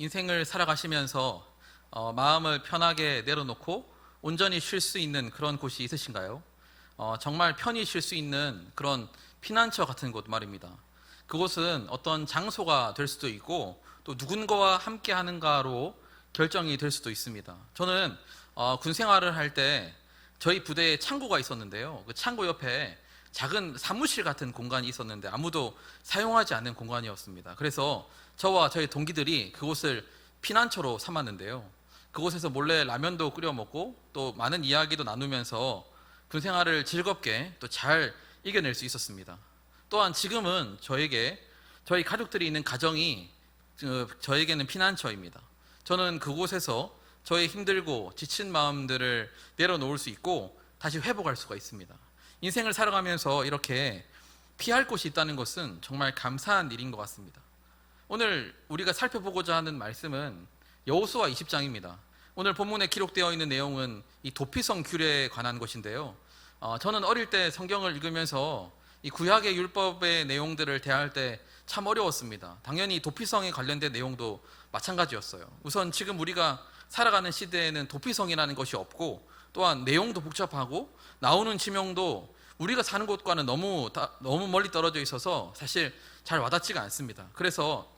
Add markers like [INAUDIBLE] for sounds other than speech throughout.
인생을 살아가시면서 어, 마음을 편하게 내려놓고 온전히 쉴 수 있는 그런 곳이 있으신가요? 어, 정말 편히 쉴 수 있는 그런 피난처 같은 곳 말입니다. 그곳은 어떤 장소가 될 수도 있고 또 누군가와 함께 하는가로 결정이 될 수도 있습니다. 저는 어, 군 생활을 할 때 저희 부대에 창고가 있었는데요. 그 창고 옆에 작은 사무실 같은 공간이 있었는데 아무도 사용하지 않는 공간이었습니다. 그래서 저와 저희 동기들이 그곳을 피난처로 삼았는데요. 그곳에서 몰래 라면도 끓여 먹고 또 많은 이야기도 나누면서 군 생활을 즐겁게 또 잘 이겨낼 수 있었습니다. 또한 지금은 저에게 저희 가족들이 있는 가정이 어, 저에게는 피난처입니다. 저는 그곳에서 저의 힘들고 지친 마음들을 내려놓을 수 있고 다시 회복할 수가 있습니다. 인생을 살아가면서 이렇게 피할 곳이 있다는 것은 정말 감사한 일인 것 같습니다. 오늘 우리가 살펴보고자 하는 말씀은 여호수아 20장입니다. 오늘 본문에 기록되어 있는 내용은 이 도피성 규례에 관한 것인데요. 어, 저는 어릴 때 성경을 읽으면서 이 구약의 율법의 내용들을 대할 때 참 어려웠습니다. 당연히 도피성에 관련된 내용도 마찬가지였어요. 우선 지금 우리가 살아가는 시대에는 도피성이라는 것이 없고 또한 내용도 복잡하고 나오는 지명도 우리가 사는 곳과는 너무 다- 너무 멀리 떨어져 있어서 사실 잘 와닿지가 않습니다. 그래서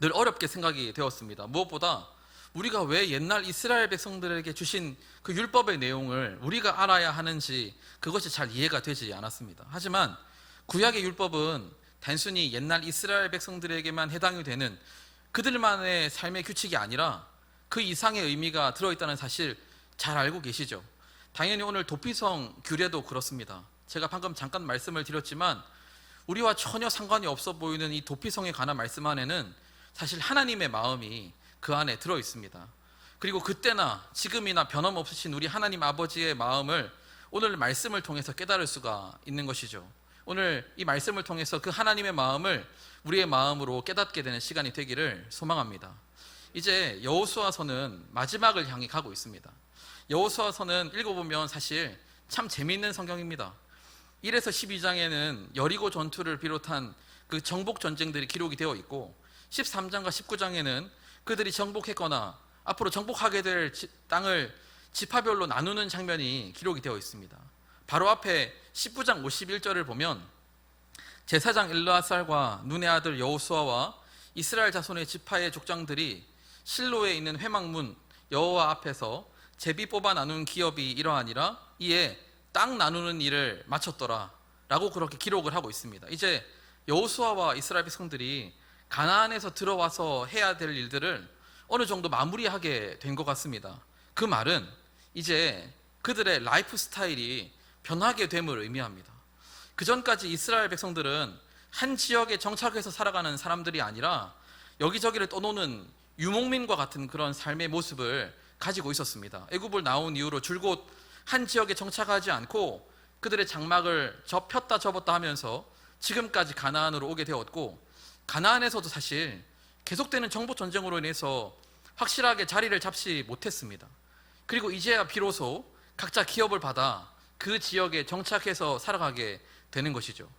늘 어렵게 생각이 되었습니다. 무엇보다 우리가 왜 옛날 이스라엘 백성들에게 주신 그 율법의 내용을 우리가 알아야 하는지 그것이 잘 이해가 되지 않았습니다. 하지만 구약의 율법은 단순히 옛날 이스라엘 백성들에게만 해당이 되는 그들만의 삶의 규칙이 아니라 그 이상의 의미가 들어있다는 사실 잘 알고 계시죠? 당연히 오늘 도피성 규례도 그렇습니다. 제가 방금 잠깐 말씀을 드렸지만 우리와 전혀 상관이 없어 보이는 이 도피성에 관한 말씀 안에는 사실 하나님의 마음이 그 안에 들어 있습니다. 그리고 그때나 지금이나 변함없으신 우리 하나님 아버지의 마음을 오늘 말씀을 통해서 깨달을 수가 있는 것이죠. 오늘 이 말씀을 통해서 그 하나님의 마음을 우리의 마음으로 깨닫게 되는 시간이 되기를 소망합니다. 이제 여호수아서는 마지막을 향해 가고 있습니다. 여호수아서는 읽어보면 사실 참 재미있는 성경입니다. 1에서 12장에는 여리고 전투를 비롯한 그 정복 전쟁들이 기록이 되어 있고 13장과 19장에는 그들이 정복했거나 앞으로 정복하게 될 지- 땅을 지파별로 나누는 장면이 기록이 되어 있습니다. 바로 앞에 19장 51절을 보면 제사장 일라살과 눈의 아들 여호수아와 이스라엘 자손의 지파의 족장들이 실로에 있는 회막문 여호와 앞에서 제비 뽑아 나눈 기업이 이러하니라 이에 땅 나누는 일을 마쳤더라 라고 그렇게 기록을 하고 있습니다. 이제 여호수아와 이스라엘 백성들이 가나안에서 들어와서 해야 될 일들을 어느 정도 마무리하게 된 것 같습니다. 그 말은 이제 그들의 라이프 스타일이 변하게 됨을 의미합니다. 그 전까지 이스라엘 백성들은 한 지역에 정착해서 살아가는 사람들이 아니라 여기저기를 떠노는 유목민과 같은 그런 삶의 모습을 가지고 있었습니다. 애굽을 나온 이후로 줄곧 한 지역에 정착하지 않고 그들의 장막을 접혔다 접었다 하면서 지금까지 가나안으로 오게 되었고 가나안에서도 사실 계속되는 정복 전쟁으로 인해서 확실하게 자리를 잡지 못했습니다. 그리고 이제야 비로소 각자 기업을 받아 그 지역에 정착해서 살아가게 되는 것이죠.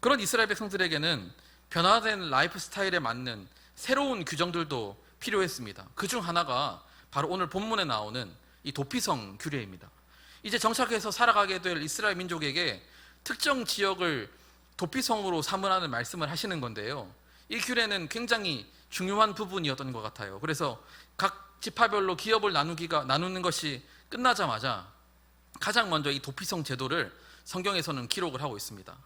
그런 이스라엘 백성들에게는 변화된 라이프 스타일에 맞는 새로운 규정들도 필요했습니다. 그 중 하나가 바로 오늘 본문에 나오는 이 도피성 규례입니다. 이제 정착해서 살아가게 될 이스라엘 민족에게 특정 지역을 도피성으로 삼으라는 말씀을 하시는 건데요. 이 규례는 굉장히 중요한 부분이었던 것 같아요. 그래서 각 지파별로 기업을 나누기가 나누는 것이 끝나자마자 가장 먼저 이 도피성 제도를 성경에서는 기록을 하고 있습니다.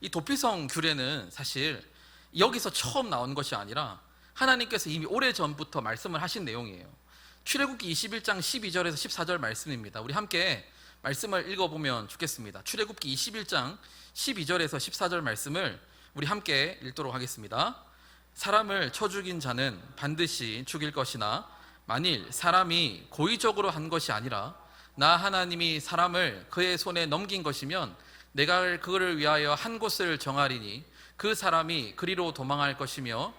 이 도피성 규례는 사실 여기서 처음 나온 것이 아니라 하나님께서 이미 오래 전부터 말씀을 하신 내용이에요. 출애굽기 21장 12절에서 14절 말씀입니다. 우리 함께 말씀을 읽어보면 좋겠습니다. 출애굽기 21장 12절에서 14절 말씀을 우리 함께 읽도록 하겠습니다. 사람을 쳐 죽인 자는 반드시 죽일 것이나 만일 사람이 고의적으로 한 것이 아니라 나 하나님이 사람을 그의 손에 넘긴 것이면 내가 그를 위하여 한 곳을 정하리니 그 사람이 그리로 도망할 것이며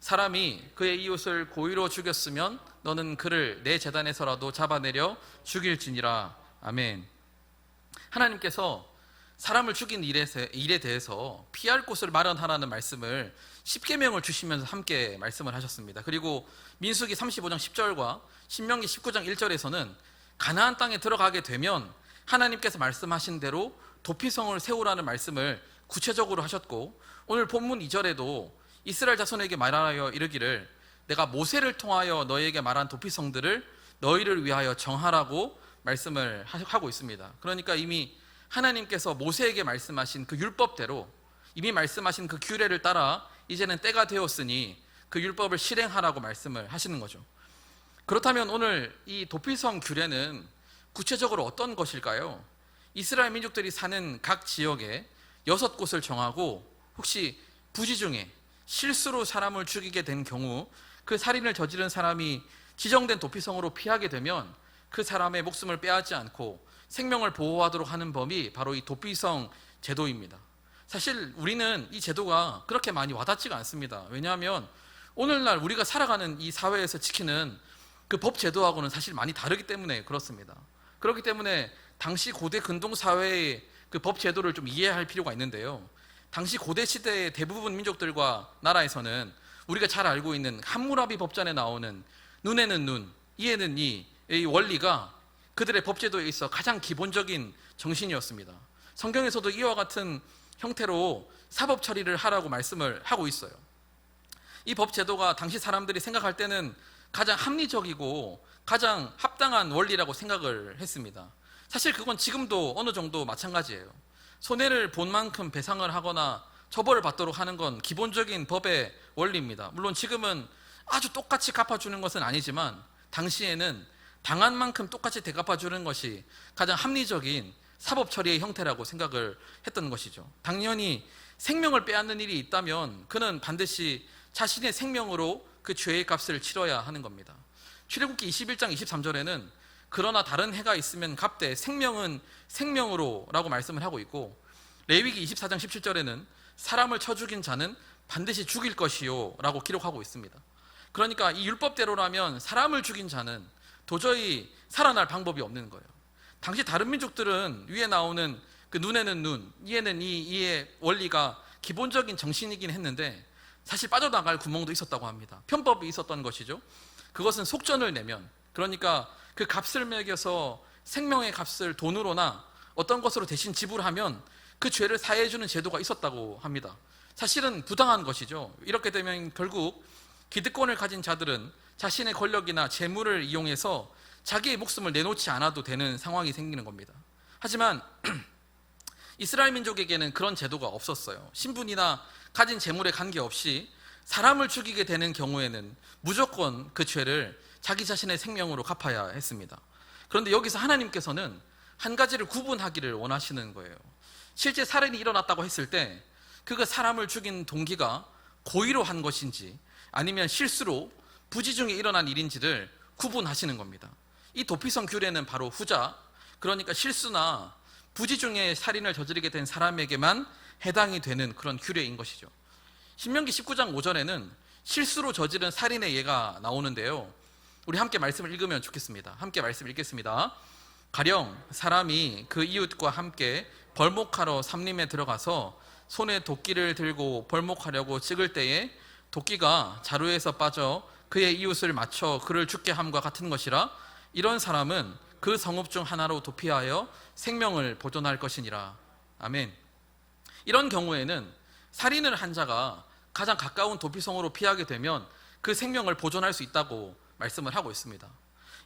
사람이 그의 이웃을 고의로 죽였으면 너는 그를 내 재단에서라도 잡아내려 죽일지니라 아멘. 하나님께서 사람을 죽인 일에, 대해서 피할 곳을 마련하라는 말씀을 10계명을 주시면서 함께 말씀을 하셨습니다. 그리고 민수기 35장 10절과 신명기 19장 1절에서는 가나안 땅에 들어가게 되면 하나님께서 말씀하신 대로 도피성을 세우라는 말씀을 구체적으로 하셨고 오늘 본문 2절에도 이스라엘 자손에게 말하여 이르기를 내가 모세를 통하여 너희에게 말한 도피성들을 너희를 위하여 정하라고 말씀을 하- 하고 있습니다. 그러니까 이미 하나님께서 모세에게 말씀하신 그 율법대로 이미 말씀하신 그 규례를 따라 이제는 때가 되었으니 그 율법을 실행하라고 말씀을 하시는 거죠. 그렇다면 오늘 이 도피성 규례는 구체적으로 어떤 것일까요? 이스라엘 민족들이 사는 각 지역에 여섯 곳을 정하고 혹시 부지 중에 실수로 사람을 죽이게 된 경우 그 살인을 저지른 사람이 지정된 도피성으로 피하게 되면 그 사람의 목숨을 빼앗지 않고 생명을 보호하도록 하는 법이 바로 이 도피성 제도입니다. 사실 우리는 이 제도가 그렇게 많이 와닿지가 않습니다. 왜냐하면 오늘날 우리가 살아가는 이 사회에서 지키는 그 법 제도하고는 사실 많이 다르기 때문에 그렇습니다. 그렇기 때문에 당시 고대 근동 사회의 그 법 제도를 좀 이해할 필요가 있는데요. 당시 고대 시대의 대부분 민족들과 나라에서는 우리가 잘 알고 있는 함무라비 법전에 나오는 눈에는 눈, 이에는 이, 이 원리가 그들의 법 제도에 있어 가장 기본적인 정신이었습니다. 성경에서도 이와 같은 형태로 사법 처리를 하라고 말씀을 하고 있어요. 이 법 제도가 당시 사람들이 생각할 때는 가장 합리적이고 가장 합당한 원리라고 생각을 했습니다. 사실 그건 지금도 어느 정도 마찬가지예요. 손해를 본 만큼 배상을 하거나 처벌을 받도록 하는 건 기본적인 법의 원리입니다. 물론 지금은 아주 똑같이 갚아주는 것은 아니지만 당시에는 당한 만큼 똑같이 되갚아 주는 것이 가장 합리적인 사법 처리의 형태라고 생각을 했던 것이죠. 당연히 생명을 빼앗는 일이 있다면 그는 반드시 자신의 생명으로 그 죄의 값을 치러야 하는 겁니다. 출애굽기 21장 23절에는 그러나 다른 해가 있으면 갚되 생명은 생명으로라고 말씀을 하고 있고 레위기 24장 17절에는 사람을 쳐 죽인 자는 반드시 죽일 것이요라고 기록하고 있습니다. 그러니까 이 율법대로라면 사람을 죽인 자는 도저히 살아날 방법이 없는 거예요. 당시 다른 민족들은 위에 나오는 그 눈에는 눈, 이에는 이, 이의 원리가 기본적인 정신이긴 했는데 사실 빠져나갈 구멍도 있었다고 합니다. 편법이 있었던 것이죠. 그것은 속전을 내면 그러니까 그 값을 매겨서 생명의 값을 돈으로나 어떤 것으로 대신 지불하면 그 죄를 사해주는 제도가 있었다고 합니다. 사실은 부당한 것이죠. 이렇게 되면 결국 기득권을 가진 자들은 자신의 권력이나 재물을 이용해서 자기의 목숨을 내놓지 않아도 되는 상황이 생기는 겁니다. 하지만 [CLEARS THROAT] 이스라엘 민족에게는 그런 제도가 없었어요. 신분이나 가진 재물에 관계없이 사람을 죽이게 되는 경우에는 무조건 그 죄를 자기 자신의 생명으로 갚아야 했습니다. 그런데 여기서 하나님께서는 한 가지를 구분하기를 원하시는 거예요. 실제 살인이 일어났다고 했을 때 그가 사람을 죽인 동기가 고의로 한 것인지 아니면 실수로 부지 중에 일어난 일인지를 구분하시는 겁니다. 이 도피성 규례는 바로 후자, 그러니까 실수나 부지 중에 살인을 저지르게 된 사람에게만 해당이 되는 그런 규례인 것이죠. 신명기 19장 5절에는 실수로 저지른 살인의 예가 나오는데요. 우리 함께 말씀을 읽으면 좋겠습니다. 함께 말씀 읽겠습니다. 가령 사람이 그 이웃과 함께 벌목하러 삼림에 들어가서 손에 도끼를 들고 벌목하려고 찍을 때에 도끼가 자루에서 빠져 그의 이웃을 맞춰 그를 죽게 함과 같은 것이라 이런 사람은 그 성읍 중 하나로 도피하여 생명을 보존할 것이니라. 아멘. 이런 경우에는 살인을 한 자가 가장 가까운 도피성으로 피하게 되면 그 생명을 보존할 수 있다고 말씀을 하고 있습니다.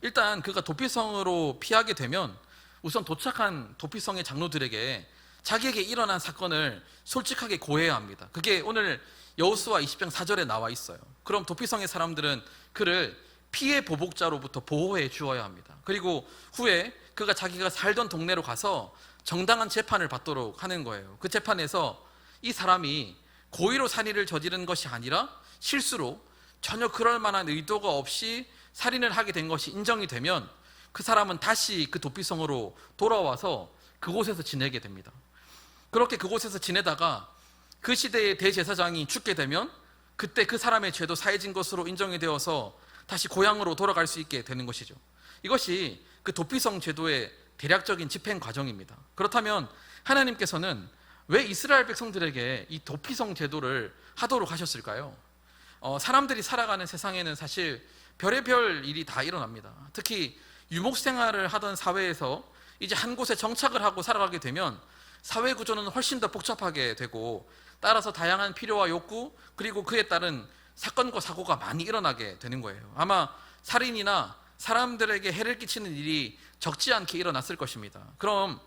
일단 그가 도피성으로 피하게 되면 우선 도착한 도피성의 장로들에게 자기에게 일어난 사건을 솔직하게 고해야 합니다. 그게 오늘 여호수아 20장 4절에 나와 있어요. 그럼 도피성의 사람들은 그를 피해 보복자로부터 보호해 주어야 합니다. 그리고 후에 그가 자기가 살던 동네로 가서 정당한 재판을 받도록 하는 거예요. 그 재판에서 이 사람이 고의로 살인을 저지른 것이 아니라 실수로 전혀 그럴 만한 의도가 없이 살인을 하게 된 것이 인정이 되면 그 사람은 다시 그 도피성으로 돌아와서 그곳에서 지내게 됩니다. 그렇게 그곳에서 지내다가 그 시대의 대제사장이 죽게 되면 그때 그 사람의 죄도 사해진 것으로 인정이 되어서 다시 고향으로 돌아갈 수 있게 되는 것이죠. 이것이 그 도피성 제도의 대략적인 집행 과정입니다. 그렇다면 하나님께서는 왜 이스라엘 백성들에게 이 도피성 제도를 하도록 하셨을까요? 어, 사람들이 살아가는 세상에는 사실 별의별 일이 다 일어납니다. 특히 유목 생활을 하던 사회에서 이제 한 곳에 정착을 하고 살아가게 되면 사회 구조는 훨씬 더 복잡하게 되고 따라서 다양한 필요와 욕구 그리고 그에 따른 사건과 사고가 많이 일어나게 되는 거예요. 아마 살인이나 사람들에게 해를 끼치는 일이 적지 않게 일어났을 것입니다. 그럼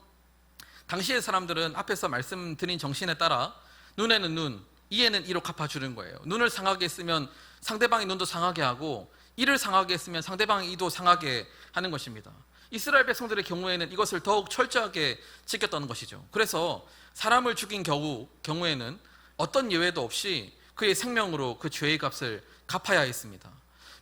당시의 사람들은 앞에서 말씀드린 정신에 따라 눈에는 눈, 이에는 이로 갚아주는 거예요. 눈을 상하게 쓰면 상대방의 눈도 상하게 하고 이를 상하게 쓰면 상대방의 이도 상하게 하는 것입니다. 이스라엘 백성들의 경우에는 이것을 더욱 철저하게 지켰던 것이죠. 그래서 사람을 죽인 경우, 경우에는 어떤 예외도 없이 그의 생명으로 그 죄의 값을 갚아야 했습니다.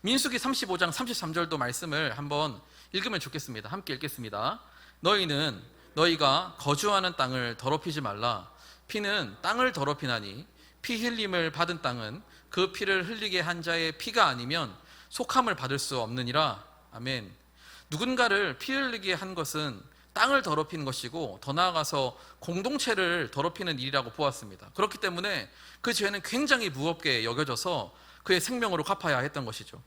민수기 35장 33절도 말씀을 한번 읽으면 좋겠습니다. 함께 읽겠습니다. 너희는 너희가 거주하는 땅을 더럽히지 말라. 피는 땅을 더럽히나니 피 흘림을 받은 땅은 그 피를 흘리게 한 자의 피가 아니면 속함을 받을 수 없느니라. 아멘. 누군가를 피 흘리게 한 것은 땅을 더럽히는 것이고 더 나아가서 공동체를 더럽히는 일이라고 보았습니다. 그렇기 때문에 그 죄는 굉장히 무겁게 여겨져서 그의 생명으로 갚아야 했던 것이죠.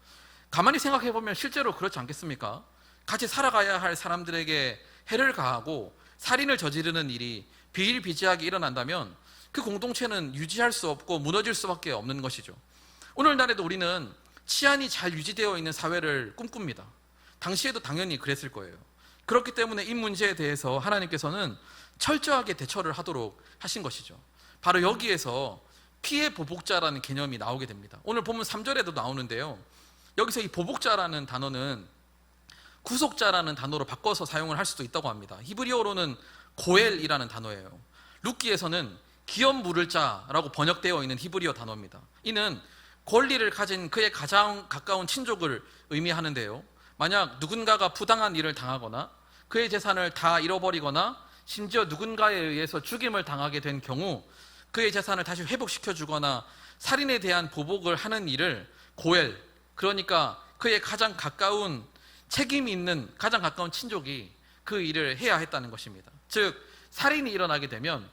가만히 생각해 보면 실제로 그렇지 않겠습니까? 같이 살아가야 할 사람들에게 해를 가하고 살인을 저지르는 일이 비일비재하게 일어난다면 그 공동체는 유지할 수 없고 무너질 수밖에 없는 것이죠. 오늘날에도 우리는 치안이 잘 유지되어 있는 사회를 꿈꿉니다. 당시에도 당연히 그랬을 거예요. 그렇기 때문에 이 문제에 대해서 하나님께서는 철저하게 대처를 하도록 하신 것이죠. 바로 여기에서 피해 보복자라는 개념이 나오게 됩니다. 오늘 보면 3절에도 나오는데요. 여기서 이 보복자라는 단어는 구속자라는 단어로 바꿔서 사용을 할 수도 있다고 합니다. 히브리어로는 고엘이라는 단어예요. 룻기에서는 기업 물을 자라고 번역되어 있는 히브리어 단어입니다. 이는 권리를 가진 그의 가장 가까운 친족을 의미하는데요. 만약 누군가가 부당한 일을 당하거나 그의 재산을 다 잃어버리거나 심지어 누군가에 의해서 죽임을 당하게 된 경우 그의 재산을 다시 회복시켜 주거나 살인에 대한 보복을 하는 일을 고엘 그러니까 그의 가장 가까운 책임이 있는 가장 가까운 친족이 그 일을 해야 했다는 것입니다. 즉 살인이 일어나게 되면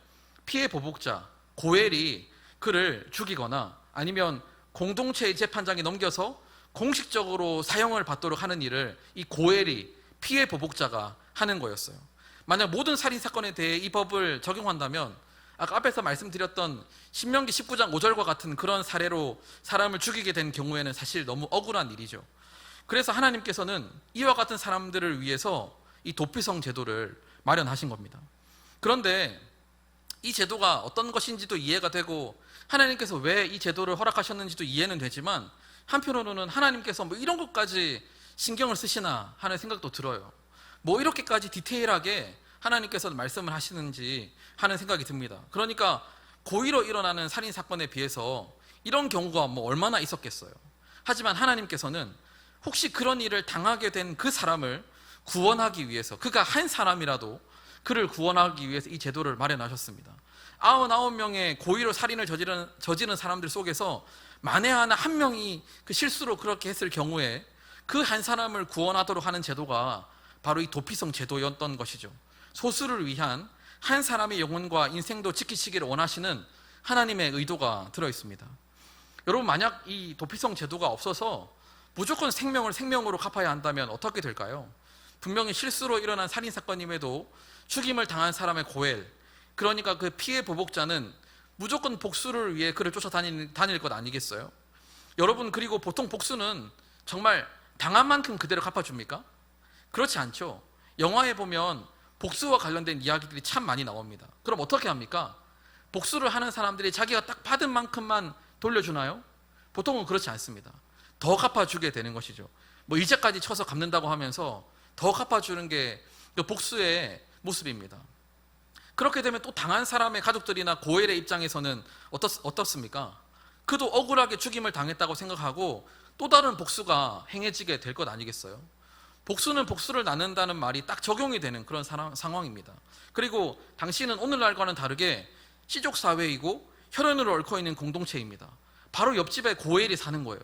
피해 보복자 고엘이 그를 죽이거나 아니면 공동체의 재판장에 넘겨서 공식적으로 사형을 받도록 하는 일을 이 고엘이 피해 보복자가 하는 거였어요. 만약 모든 살인 사건에 대해 이 법을 적용한다면 아까 앞에서 말씀드렸던 신명기 19장 5절과 같은 그런 사례로 사람을 죽이게 된 경우에는 사실 너무 억울한 일이죠. 그래서 하나님께서는 이와 같은 사람들을 위해서 이 도피성 제도를 마련하신 겁니다. 그런데 이 제도가 어떤 것인지도 이해가 되고 하나님께서 왜 이 제도를 허락하셨는지도 이해는 되지만 한편으로는 하나님께서 뭐 이런 것까지 신경을 쓰시나 하는 생각도 들어요. 뭐 이렇게까지 디테일하게 하나님께서 말씀을 하시는지 하는 생각이 듭니다. 그러니까 고의로 일어나는 살인 사건에 비해서 이런 경우가 뭐 얼마나 있었겠어요. 하지만 하나님께서는 혹시 그런 일을 당하게 된 그 사람을 구원하기 위해서 그가 한 사람이라도 그를 구원하기 위해서 이 제도를 마련하셨습니다. 99명의 고의로 살인을 저지르는, 저지른 사람들 속에서 만에 하나 한 명이 그 실수로 그렇게 했을 경우에 그 한 사람을 구원하도록 하는 제도가 바로 이 도피성 제도였던 것이죠. 소수를 위한 한 사람의 영혼과 인생도 지키시기를 원하시는 하나님의 의도가 들어 있습니다. 여러분 만약 이 도피성 제도가 없어서 무조건 생명을 생명으로 갚아야 한다면 어떻게 될까요? 분명히 실수로 일어난 살인 사건임에도 죽임을 당한 사람의 고엘, 그러니까 그 피해 보복자는 무조건 복수를 위해 그를 쫓아다닐 다닐 것 아니겠어요? 여러분 그리고 보통 복수는 정말 당한 만큼 그대로 갚아줍니까? 그렇지 않죠. 영화에 보면 복수와 관련된 이야기들이 참 많이 나옵니다. 그럼 어떻게 합니까? 복수를 하는 사람들이 자기가 딱 받은 만큼만 돌려주나요? 보통은 그렇지 않습니다. 더 갚아주게 되는 것이죠. 뭐 이제까지 쳐서 갚는다고 하면서 더 갚아주는 게그 복수의 모습입니다. 그렇게 되면 또 당한 사람의 가족들이나 고엘의 입장에서는 어떻, 어떻습니까? 그도 억울하게 죽임을 당했다고 생각하고 또 다른 복수가 행해지게 될 것 아니겠어요? 복수는 복수를 나눈다는 말이 딱 적용이 되는 그런 상황, 상황입니다. 그리고 당신은 오늘날과는 다르게 시족 사회이고 혈연으로 얽혀 있는 공동체입니다. 바로 옆집에 고엘이 사는 거예요.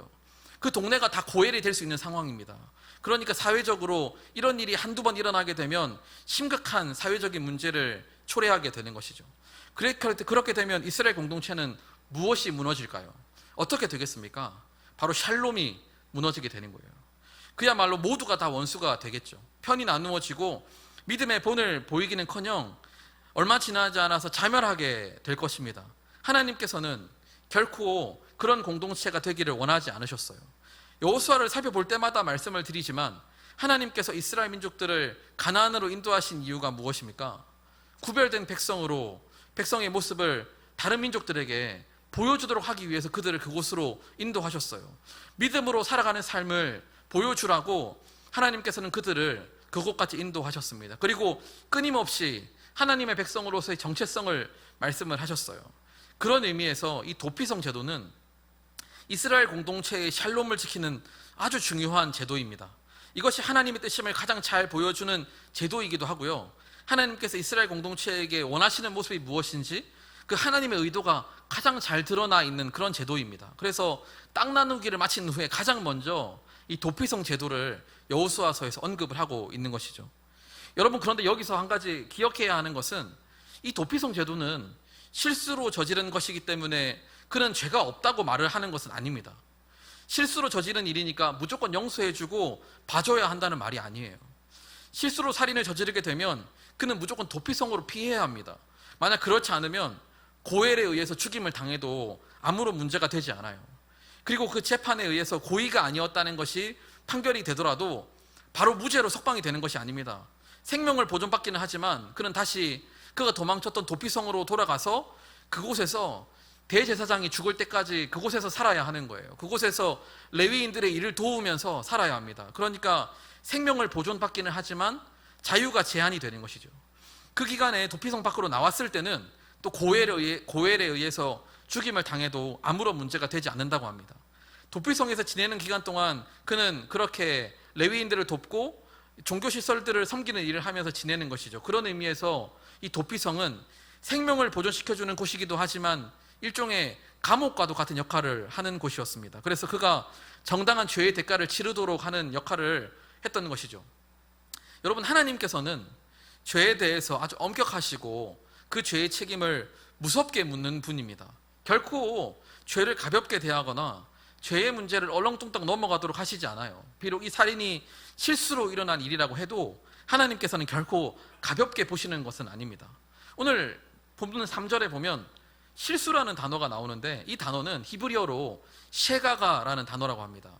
그 동네가 다 고엘이 될 수 있는 상황입니다. 그러니까 사회적으로 이런 일이 한두 번 일어나게 되면 심각한 사회적인 문제를 초래하게 되는 것이죠. 그렇게 되면 이스라엘 공동체는 무엇이 무너질까요? 어떻게 되겠습니까? 바로 샬롬이 무너지게 되는 거예요. 그야말로 모두가 다 원수가 되겠죠. 편이 나누어지고 믿음의 본을 보이기는커녕 얼마 지나지 않아서 자멸하게 될 것입니다. 하나님께서는 결코 그런 공동체가 되기를 원하지 않으셨어요. 여호수아를 살펴볼 때마다 말씀을 드리지만 하나님께서 이스라엘 민족들을 가나안으로 인도하신 이유가 무엇입니까? 구별된 백성으로 백성의 모습을 다른 민족들에게 보여주도록 하기 위해서 그들을 그곳으로 인도하셨어요. 믿음으로 살아가는 삶을 보여주라고 하나님께서는 그들을 그곳까지 인도하셨습니다. 그리고 끊임없이 하나님의 백성으로서의 정체성을 말씀을 하셨어요. 그런 의미에서 이 도피성 제도는 이스라엘 공동체의 샬롬을 지키는 아주 중요한 제도입니다. 이것이 하나님의 뜻임을 가장 잘 보여주는 제도이기도 하고요. 하나님께서 이스라엘 공동체에게 원하시는 모습이 무엇인지 그 하나님의 의도가 가장 잘 드러나 있는 그런 제도입니다. 그래서 땅 나누기를 마친 후에 가장 먼저 이 도피성 제도를 여호수아서에서 언급을 하고 있는 것이죠. 여러분 그런데 여기서 한 가지 기억해야 하는 것은 이 도피성 제도는 실수로 저지른 것이기 때문에 그는 죄가 없다고 말을 하는 것은 아닙니다. 실수로 저지른 일이니까 무조건 용서해주고 봐줘야 한다는 말이 아니에요. 실수로 살인을 저지르게 되면 그는 무조건 도피성으로 피해야 합니다. 만약 그렇지 않으면 고엘에 의해서 죽임을 당해도 아무런 문제가 되지 않아요. 그리고 그 재판에 의해서 고의가 아니었다는 것이 판결이 되더라도 바로 무죄로 석방이 되는 것이 아닙니다. 생명을 보존받기는 하지만 그는 다시 그가 도망쳤던 도피성으로 돌아가서 그곳에서 대제사장이 죽을 때까지 그곳에서 살아야 하는 거예요. 그곳에서 레위인들의 일을 도우면서 살아야 합니다. 그러니까 생명을 보존받기는 하지만 자유가 제한이 되는 것이죠. 그 기간에 도피성 밖으로 나왔을 때는 또 고엘에, 의해, 고엘에 의해서 죽임을 당해도 아무런 문제가 되지 않는다고 합니다. 도피성에서 지내는 기간 동안 그는 그렇게 레위인들을 돕고 종교 시설들을 섬기는 일을 하면서 지내는 것이죠. 그런 의미에서 이 도피성은 생명을 보존시켜주는 곳이기도 하지만 일종의 감옥과도 같은 역할을 하는 곳이었습니다. 그래서 그가 정당한 죄의 대가를 치르도록 하는 역할을 했던 것이죠. 여러분 하나님께서는 죄에 대해서 아주 엄격하시고 그 죄의 책임을 무섭게 묻는 분입니다. 결코 죄를 가볍게 대하거나 죄의 문제를 얼렁뚱땅 넘어가도록 하시지 않아요. 비록 이 살인이 실수로 일어난 일이라고 해도 하나님께서는 결코 가볍게 보시는 것은 아닙니다. 오늘 본문 3절에 보면 실수라는 단어가 나오는데 이 단어는 히브리어로 셰가가라는 단어라고 합니다.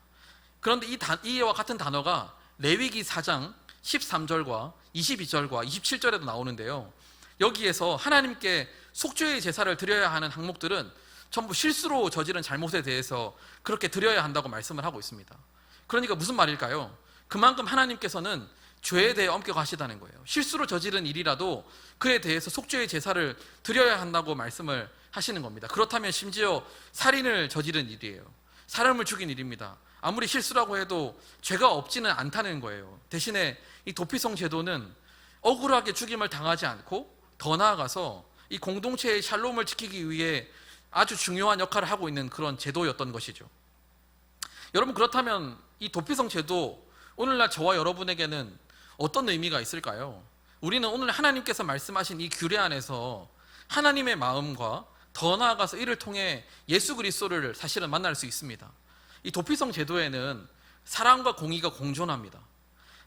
그런데 이 단, 이와 같은 단어가 레위기 4장 13절과 22절과 27절에도 나오는데요. 여기에서 하나님께 속죄의 제사를 드려야 하는 항목들은 전부 실수로 저지른 잘못에 대해서 그렇게 드려야 한다고 말씀을 하고 있습니다. 그러니까 무슨 말일까요? 그만큼 하나님께서는 죄에 대해 엄격하시다는 거예요. 실수로 저지른 일이라도 그에 대해서 속죄의 제사를 드려야 한다고 말씀을 하시는 겁니다. 그렇다면 심지어 살인을 저지른 일이에요. 사람을 죽인 일입니다. 아무리 실수라고 해도 죄가 없지는 않다는 거예요. 대신에 이 도피성 제도는 억울하게 죽임을 당하지 않고 더 나아가서 이 공동체의 샬롬을 지키기 위해 아주 중요한 역할을 하고 있는 그런 제도였던 것이죠. 여러분 그렇다면 이 도피성 제도 오늘날 저와 여러분에게는 어떤 의미가 있을까요? 우리는 오늘 하나님께서 말씀하신 이 규례 안에서 하나님의 마음과 더 나아가서 이를 통해 예수 그리스도를 사실은 만날 수 있습니다. 이 도피성 제도에는 사랑과 공의가 공존합니다.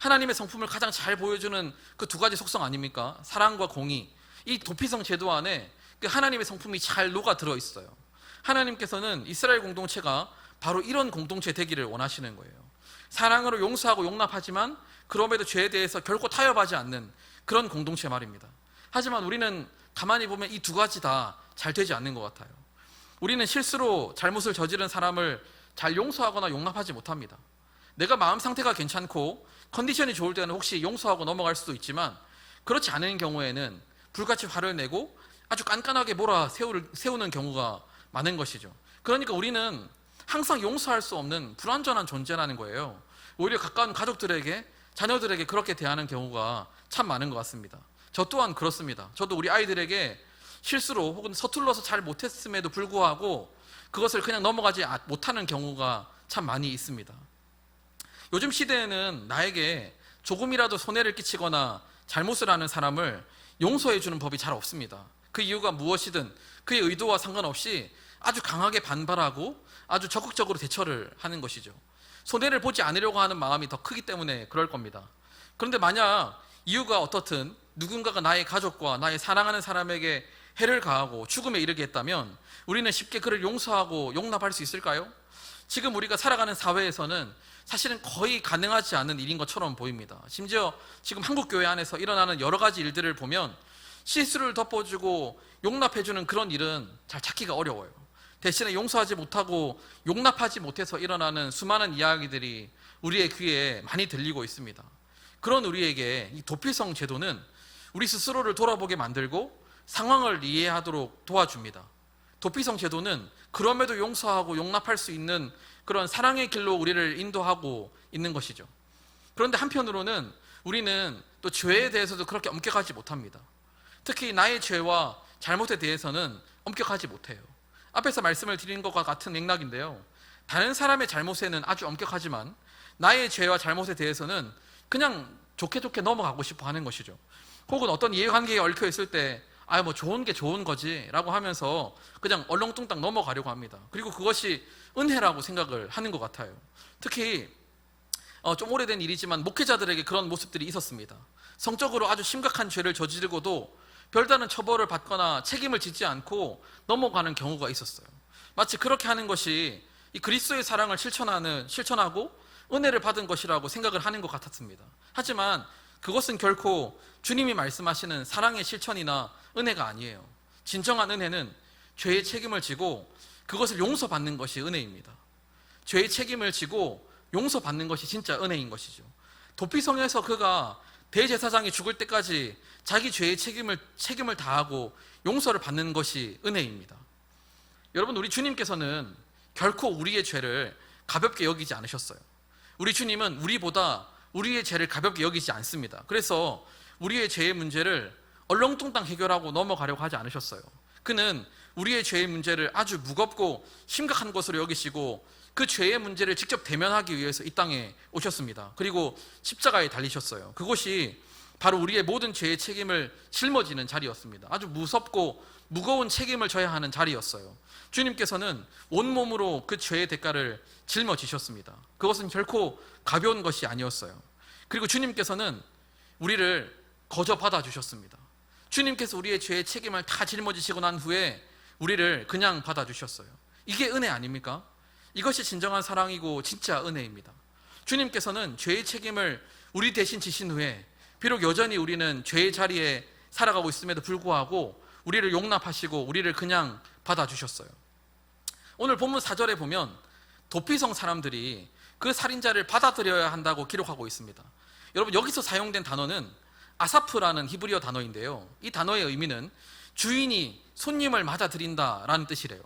하나님의 성품을 가장 잘 보여주는 그 두 가지 속성 아닙니까? 사랑과 공의. 이 도피성 제도 안에 그 하나님의 성품이 잘 녹아 들어 있어요. 하나님께서는 이스라엘 공동체가 바로 이런 공동체 되기를 원하시는 거예요. 사랑으로 용서하고 용납하지만 그럼에도 죄에 대해서 결코 타협하지 않는 그런 공동체 말입니다. 하지만 우리는 가만히 보면 이 두 가지 다 잘 되지 않는 것 같아요. 우리는 실수로 잘못을 저지른 사람을 잘 용서하거나 용납하지 못합니다. 내가 마음 상태가 괜찮고 컨디션이 좋을 때는 혹시 용서하고 넘어갈 수도 있지만 그렇지 않은 경우에는 불같이 화를 내고 아주 깐깐하게 몰아 세우는 경우가 많은 것이죠. 그러니까 우리는 항상 용서할 수 없는 불완전한 존재라는 거예요. 오히려 가까운 가족들에게 자녀들에게 그렇게 대하는 경우가 참 많은 것 같습니다. 저 또한 그렇습니다. 저도 우리 아이들에게 실수로 혹은 서툴러서 잘 못했음에도 불구하고 그것을 그냥 넘어가지 못하는 경우가 참 많이 있습니다. 요즘 시대에는 나에게 조금이라도 손해를 끼치거나 잘못을 하는 사람을 용서해 주는 법이 잘 없습니다. 그 이유가 무엇이든 그의 의도와 상관없이 아주 강하게 반발하고 아주 적극적으로 대처를 하는 것이죠. 손해를 보지 않으려고 하는 마음이 더 크기 때문에 그럴 겁니다. 그런데 만약 이유가 어떻든 누군가가 나의 가족과 나의 사랑하는 사람에게 해를 가하고 죽음에 이르게 했다면 우리는 쉽게 그를 용서하고 용납할 수 있을까요? 지금 우리가 살아가는 사회에서는 사실은 거의 가능하지 않은 일인 것처럼 보입니다. 심지어 지금 한국 교회 안에서 일어나는 여러 가지 일들을 보면 실수를 덮어주고 용납해주는 그런 일은 잘 찾기가 어려워요. 대신에 용서하지 못하고 용납하지 못해서 일어나는 수많은 이야기들이 우리의 귀에 많이 들리고 있습니다. 그런 우리에게 이 도피성 제도는 우리 스스로를 돌아보게 만들고 상황을 이해하도록 도와줍니다. 도피성 제도는 그럼에도 용서하고 용납할 수 있는 그런 사랑의 길로 우리를 인도하고 있는 것이죠. 그런데 한편으로는 우리는 또 죄에 대해서도 그렇게 엄격하지 못합니다. 특히 나의 죄와 잘못에 대해서는 엄격하지 못해요. 앞에서 말씀을 드린 것과 같은 맥락인데요. 다른 사람의 잘못에는 아주 엄격하지만 나의 죄와 잘못에 대해서는 그냥 좋게 좋게 넘어가고 싶어 하는 것이죠. 혹은 어떤 이해관계에 얽혀 있을 때, 아, 뭐 좋은 게 좋은 거지 라고 하면서 그냥 얼렁뚱땅 넘어가려고 합니다. 그리고 그것이 은혜라고 생각을 하는 것 같아요. 특히 어, 좀 오래된 일이지만 목회자들에게 그런 모습들이 있었습니다. 성적으로 아주 심각한 죄를 저지르고도 별다른 처벌을 받거나 책임을 짓지 않고 넘어가는 경우가 있었어요. 마치 그렇게 하는 것이 이 그리스도의 사랑을 실천하는 실천하고 은혜를 받은 것이라고 생각을 하는 것 같았습니다. 하지만 그것은 결코 주님이 말씀하시는 사랑의 실천이나 은혜가 아니에요. 진정한 은혜는 죄의 책임을 지고 그것을 용서받는 것이 은혜입니다. 죄의 책임을 지고 용서받는 것이 진짜 은혜인 것이죠. 도피성에서 그가 대제사장이 죽을 때까지 자기 죄의 책임을 책임을 다하고 용서를 받는 것이 은혜입니다. 여러분 우리 주님께서는 결코 우리의 죄를 가볍게 여기지 않으셨어요. 우리 주님은 우리보다 우리의 죄를 가볍게 여기지 않습니다. 그래서 우리의 죄의 문제를 얼렁뚱땅 해결하고 넘어가려고 하지 않으셨어요. 그는 우리의 죄의 문제를 아주 무겁고 심각한 것으로 여기시고 그 죄의 문제를 직접 대면하기 위해서 이 땅에 오셨습니다. 그리고 십자가에 달리셨어요. 그것이 바로 우리의 모든 죄의 책임을 짊어지는 자리였습니다. 아주 무섭고 무거운 책임을 져야 하는 자리였어요. 주님께서는 온몸으로 그 죄의 대가를 짊어지셨습니다. 그것은 결코 가벼운 것이 아니었어요. 그리고 주님께서는 우리를 거저 받아 주셨습니다. 주님께서 우리의 죄의 책임을 다 짊어지시고 난 후에 우리를 그냥 받아 주셨어요. 이게 은혜 아닙니까? 이것이 진정한 사랑이고 진짜 은혜입니다. 주님께서는 죄의 책임을 우리 대신 지신 후에 비록 여전히 우리는 죄의 자리에 살아가고 있음에도 불구하고 우리를 용납하시고 우리를 그냥 받아주셨어요. 오늘 본문 4절에 보면 도피성 사람들이 그 살인자를 받아들여야 한다고 기록하고 있습니다. 여러분 여기서 사용된 단어는 아사프라는 히브리어 단어인데요. 이 단어의 의미는 주인이 손님을 맞아들인다라는 뜻이래요.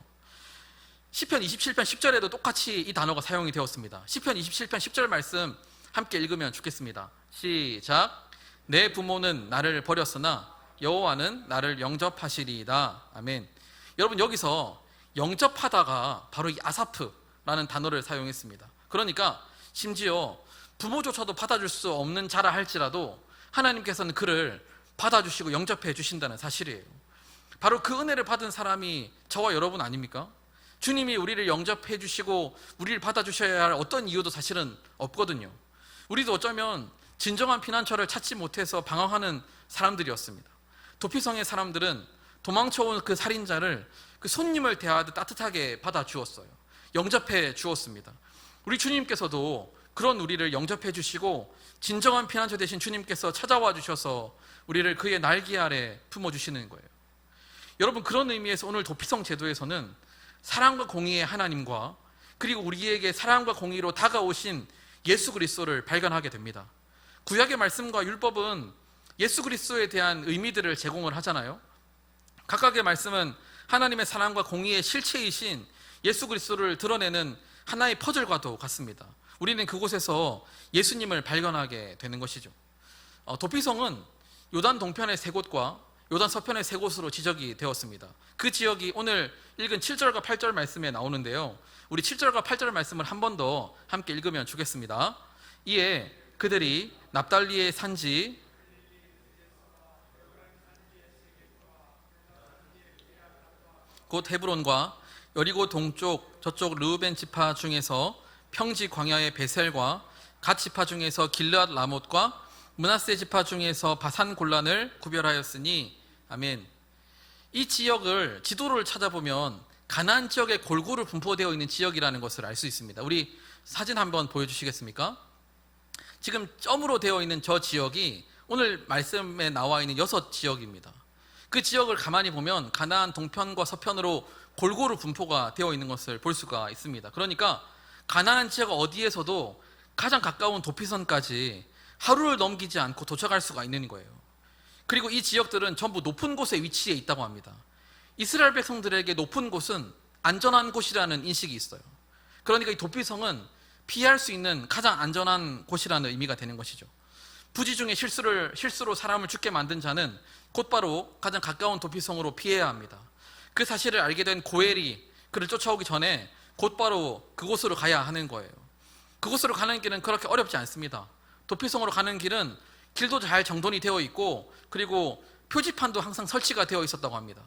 시편 27편 10절에도 똑같이 이 단어가 사용이 되었습니다. 시편 27편 10절 말씀 함께 읽으면 좋겠습니다. 시작. 내 부모는 나를 버렸으나 여호와는 나를 영접하시리이다. 아멘. 여러분 여기서 영접하다가 바로 이 아사프라는 단어를 사용했습니다. 그러니까 심지어 부모조차도 받아줄 수 없는 자라 할지라도 하나님께서는 그를 받아주시고 영접해 주신다는 사실이에요. 바로 그 은혜를 받은 사람이 저와 여러분 아닙니까? 주님이 우리를 영접해 주시고 우리를 받아주셔야 할 어떤 이유도 사실은 없거든요. 우리도 어쩌면 진정한 피난처를 찾지 못해서 방황하는 사람들이었습니다. 도피성의 사람들은 도망쳐온 그 살인자를 그 손님을 대하듯 따뜻하게 받아 주었어요. 영접해 주었습니다. 우리 주님께서도 그런 우리를 영접해 주시고 진정한 피난처 되신 주님께서 찾아와 주셔서 우리를 그의 날개 아래 품어 주시는 거예요. 여러분 그런 의미에서 오늘 도피성 제도에서는 사랑과 공의의 하나님과 그리고 우리에게 사랑과 공의로 다가오신 예수 그리스도를 발견하게 됩니다. 구약의 말씀과 율법은 예수 그리스도에 대한 의미들을 제공을 하잖아요. 각각의 말씀은 하나님의 사랑과 공의의 실체이신 예수 그리스도를 드러내는 하나의 퍼즐과도 같습니다. 우리는 그곳에서 예수님을 발견하게 되는 것이죠. 어, 도피성은 요단 동편의 세 곳과 요단 서편의 세 곳으로 지적이 되었습니다. 그 지역이 오늘 읽은 7절과 8절 말씀에 나오는데요. 우리 7절과 8절 말씀을 한 번 더 함께 읽으면 좋겠습니다. 이에 그들이 납달리의 산지 곧 헤브론과 여리고 동쪽 저쪽 르우벤 지파 중에서 평지 광야의 베셀과 갓 지파 중에서 길르앗 라못과 문하세 지파 중에서 바산 골란을 구별하였으니 아멘. 이 지역을 지도를 찾아보면 가나안 지역에 골고루 분포되어 있는 지역이라는 것을 알 수 있습니다. 우리 사진 한번 보여 주시겠습니까? 지금 점으로 되어 있는 저 지역이 오늘 말씀에 나와 있는 여섯 지역입니다. 그 지역을 가만히 보면 가나안 동편과 서편으로 골고루 분포가 되어 있는 것을 볼 수가 있습니다. 그러니까 가나안 지역 어디에서도 가장 가까운 도피선까지 하루를 넘기지 않고 도착할 수가 있는 거예요. 그리고 이 지역들은 전부 높은 곳에 위치해 있다고 합니다. 이스라엘 백성들에게 높은 곳은 안전한 곳이라는 인식이 있어요. 그러니까 이 도피성은 피할 수 있는 가장 안전한 곳이라는 의미가 되는 것이죠. 부지 중에 실수를 실수로 사람을 죽게 만든 자는 곧바로 가장 가까운 도피성으로 피해야 합니다. 그 사실을 알게 된 고엘이 그를 쫓아오기 전에 곧바로 그곳으로 가야 하는 거예요. 그곳으로 가는 길은 그렇게 어렵지 않습니다. 도피성으로 가는 길은 길도 잘 정돈이 되어 있고 그리고 표지판도 항상 설치가 되어 있었다고 합니다.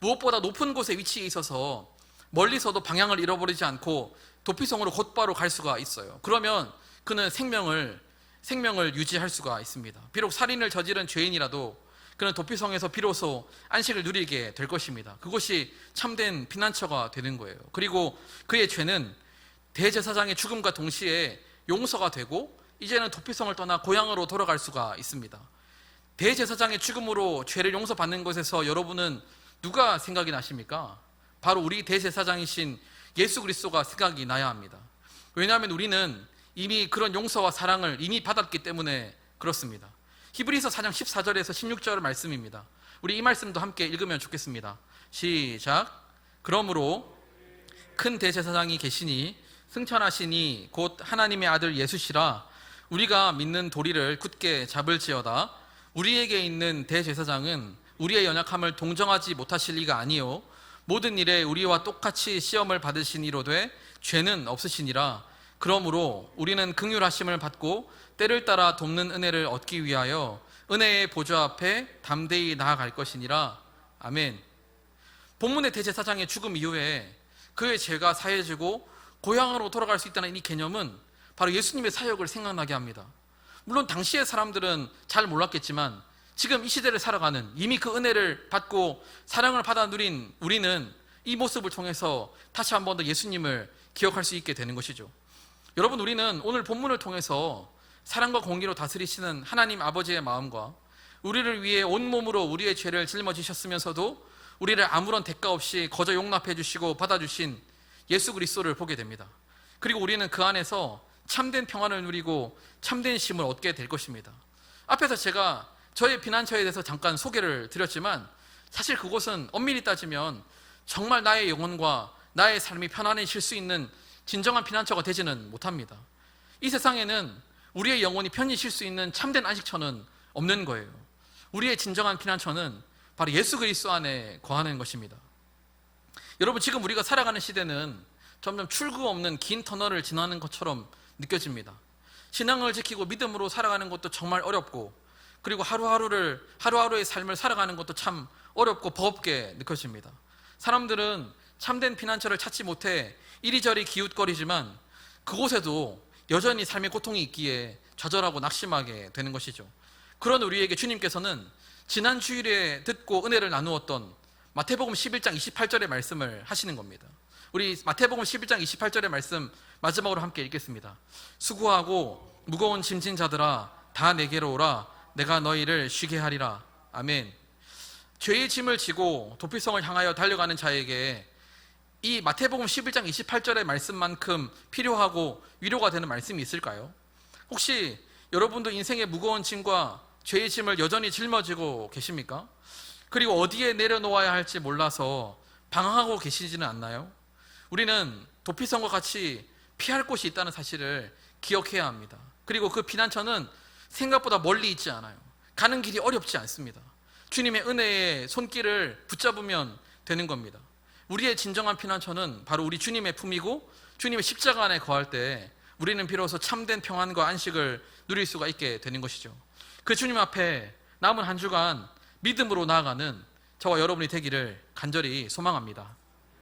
무엇보다 높은 곳에 위치해 있어서 멀리서도 방향을 잃어버리지 않고 도피성으로 곧바로 갈 수가 있어요. 그러면 그는 생명을 생명을 유지할 수가 있습니다. 비록 살인을 저지른 죄인이라도 그는 도피성에서 비로소 안식을 누리게 될 것입니다. 그것이 참된 피난처가 되는 거예요. 그리고 그의 죄는 대제사장의 죽음과 동시에 용서가 되고 이제는 도피성을 떠나 고향으로 돌아갈 수가 있습니다. 대제사장의 죽음으로 죄를 용서받는 것에서 여러분은 누가 생각이 나십니까? 바로 우리 대제사장이신 예수 그리스도가 생각이 나야 합니다. 왜냐하면 우리는 이미 그런 용서와 사랑을 이미 받았기 때문에 그렇습니다. 히브리서 4장 14절에서 16절 말씀입니다. 우리 이 말씀도 함께 읽으면 좋겠습니다. 시작. 그러므로 큰 대제사장이 계시니 승천하시니 곧 하나님의 아들 예수시라 우리가 믿는 도리를 굳게 잡을지어다 우리에게 있는 대제사장은 우리의 연약함을 동정하지 못하실 리가 아니요 모든 일에 우리와 똑같이 시험을 받으시니로되 죄는 없으시니라 그러므로 우리는 긍휼하심을 받고 때를 따라 돕는 은혜를 얻기 위하여 은혜의 보좌 앞에 담대히 나아갈 것이니라 아멘 본문의 대제사장의 죽음 이후에 그의 죄가 사해지고 고향으로 돌아갈 수 있다는 이 개념은 바로 예수님의 사역을 생각나게 합니다. 물론 당시의 사람들은 잘 몰랐겠지만 지금 이 시대를 살아가는 이미 그 은혜를 받고 사랑을 받아 누린 우리는 이 모습을 통해서 다시 한 번 더 예수님을 기억할 수 있게 되는 것이죠. 여러분 우리는 오늘 본문을 통해서 사랑과 공의로 다스리시는 하나님 아버지의 마음과 우리를 위해 온몸으로 우리의 죄를 짊어지셨으면서도 우리를 아무런 대가 없이 거저 용납해 주시고 받아 주신 예수 그리스도를 보게 됩니다. 그리고 우리는 그 안에서 참된 평안을 누리고 참된 쉼을 얻게 될 것입니다. 앞에서 제가 저의 비난처에 대해서 잠깐 소개를 드렸지만 사실 그곳은 엄밀히 따지면 정말 나의 영혼과 나의 삶이 편안해질 수 있는 진정한 피난처가 되지는 못합니다. 이 세상에는 우리의 영혼이 편히 쉴 수 있는 참된 안식처는 없는 거예요. 우리의 진정한 피난처는 바로 예수 그리스도 안에 거하는 것입니다. 여러분 지금 우리가 살아가는 시대는 점점 출구 없는 긴 터널을 지나는 것처럼 느껴집니다. 신앙을 지키고 믿음으로 살아가는 것도 정말 어렵고 그리고 하루하루를 하루하루의 삶을 살아가는 것도 참 어렵고 버겁게 느껴집니다. 사람들은 참된 피난처를 찾지 못해 이리저리 기웃거리지만 그곳에도 여전히 삶의 고통이 있기에 좌절하고 낙심하게 되는 것이죠. 그런 우리에게 주님께서는 지난 주일에 듣고 은혜를 나누었던 마태복음 11장 28절의 말씀을 하시는 겁니다. 우리 마태복음 11장 28절의 말씀 마지막으로 함께 읽겠습니다. 수고하고 무거운 짐진 자들아 다 내게로 오라 내가 너희를 쉬게 하리라. 아멘. 죄의 짐을 지고 도피성을 향하여 달려가는 자에게 이 마태복음 11장 28절의 말씀만큼 필요하고 위로가 되는 말씀이 있을까요? 혹시 여러분도 인생의 무거운 짐과 죄의 짐을 여전히 짊어지고 계십니까? 그리고 어디에 내려놓아야 할지 몰라서 방황하고 계시지는 않나요? 우리는 도피성과 같이 피할 곳이 있다는 사실을 기억해야 합니다. 그리고 그 피난처는 생각보다 멀리 있지 않아요. 가는 길이 어렵지 않습니다. 주님의 은혜의 손길을 붙잡으면 되는 겁니다. 우리의 진정한 피난처는 바로 우리 주님의 품이고 주님의 십자가 안에 거할 때 우리는 비로소 참된 평안과 안식을 누릴 수가 있게 되는 것이죠. 그 주님 앞에 남은 한 주간 믿음으로 나아가는 저와 여러분이 되기를 간절히 소망합니다.